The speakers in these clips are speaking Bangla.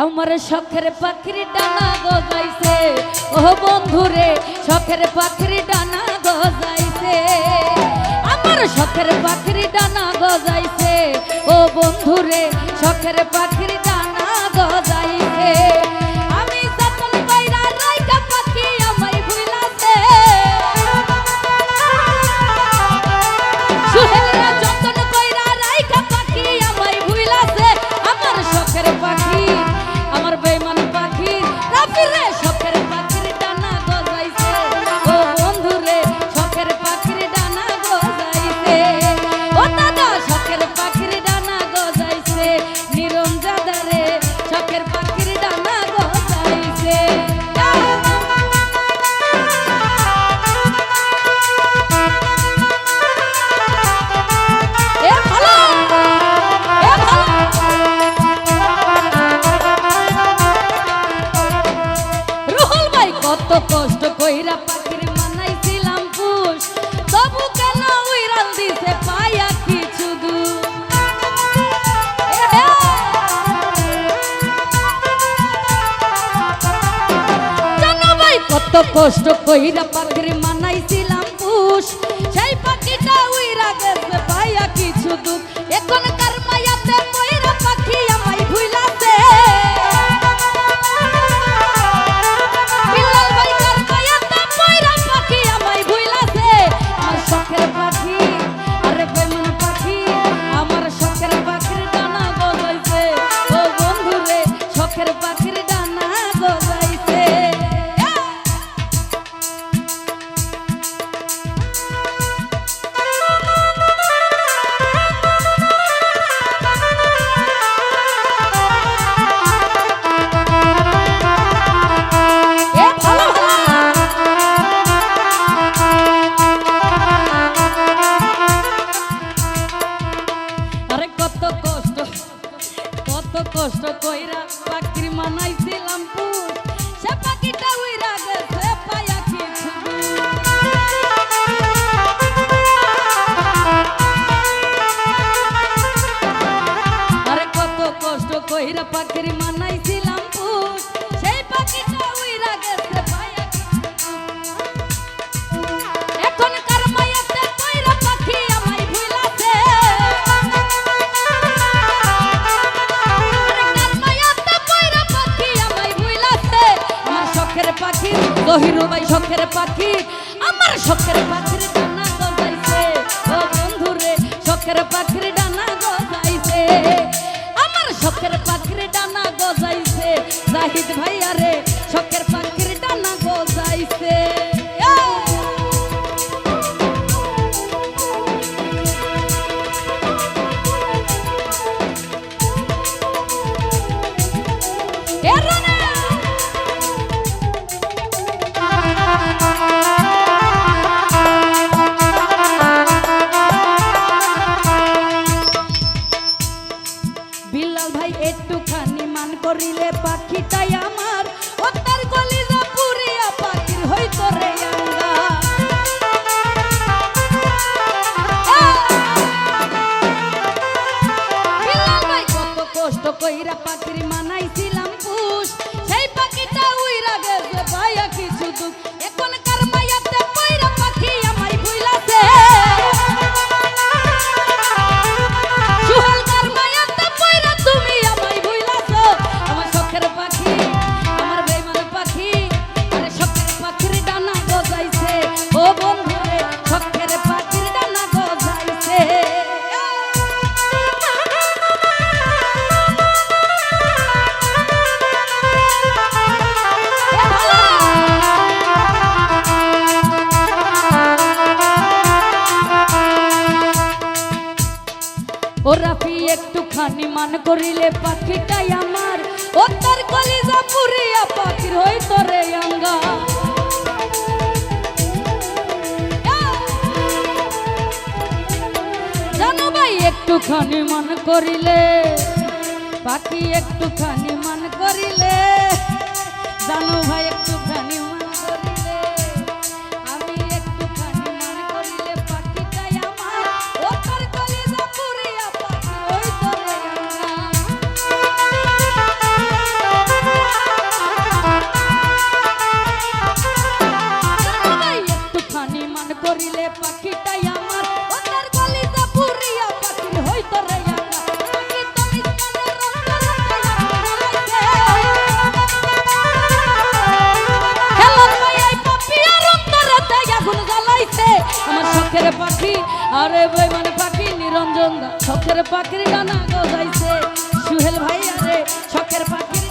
আমার শখের পাখির ডানা গজাইছে। ও বন্ধুরে, শখের পাখির ডানা গজাইছে। আমার শখের পাখির ডানা গজাইছে। ও বন্ধুরে, শখের পাখির কত কষ্ট কইরা পাখির মানাইছিলাম। কত কষ্ট কইরা পাখির মানাইছিলাম পুষ সে পাখিটা উইরা গেছে, পায়া কিছু আরে কত কষ্ট কইরা পাখির মানাইছিলাম পুষ কহিনু ভাই শখের পাখি আমার শখের পাখির ডানা গজাইছে। ও বন্ধুরে শখের পাখি ও রাফি, একটুখানি মান করিলে পাখিটাই আমার। ও তার কলিজা পুরিয়া পাখির হইতো রে আঙ্গা। জানো ভাই, একটুখানি মান করিলে, পাখি একটুখানি মান করিলে। জানো ভাই, একটুখানি মান নিরঞ্জন দা শখের পাখির ডানা গজাইছে। সুহেল ভাই আরে শখের পাখির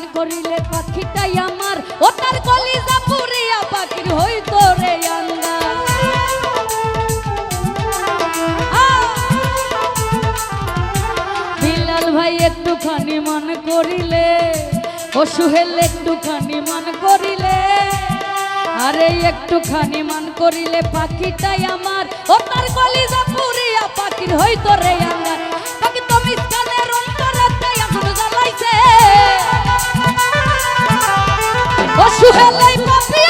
মান করিলে পাখিটাই আমার। ও তার কলিজা পুরিয়া পাখির হইতো রে আন্দা বিলাল ভাই একটুখানি মান করিলে ও সুহেল একটুখানি মান করিলে, আরে একটুখানি মান করিলে পাখিটাই আমার। ও তার কলিজা পুরিয়া পাখির হইতো রে আঙ্গার ও সুহেলাই পাপিয়ার অন্তরেতে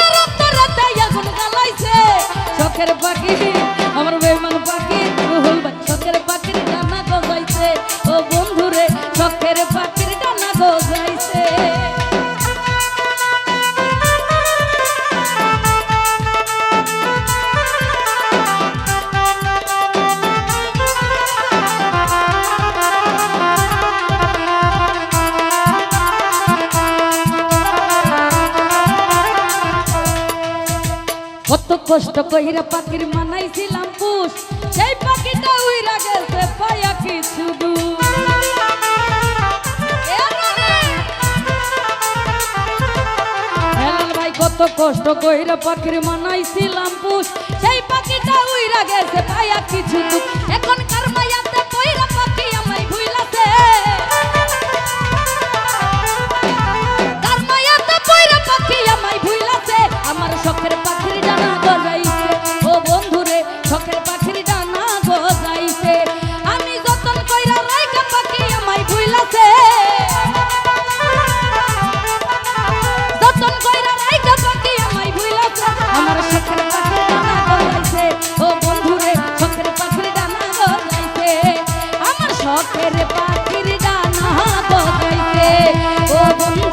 কষ্ট কইরা পাখির মানাইছিলাম পুষ। সেই পাখিটা উইরা গেছে, পায়া কিছু ভাই, কত কষ্ট কইরা পাখির মানাইছিলাম পুষ। সেই পাখিটা উইরা গেছে, পায়া কিছু পাখির ডানা গাইতে ও বন্ধুরে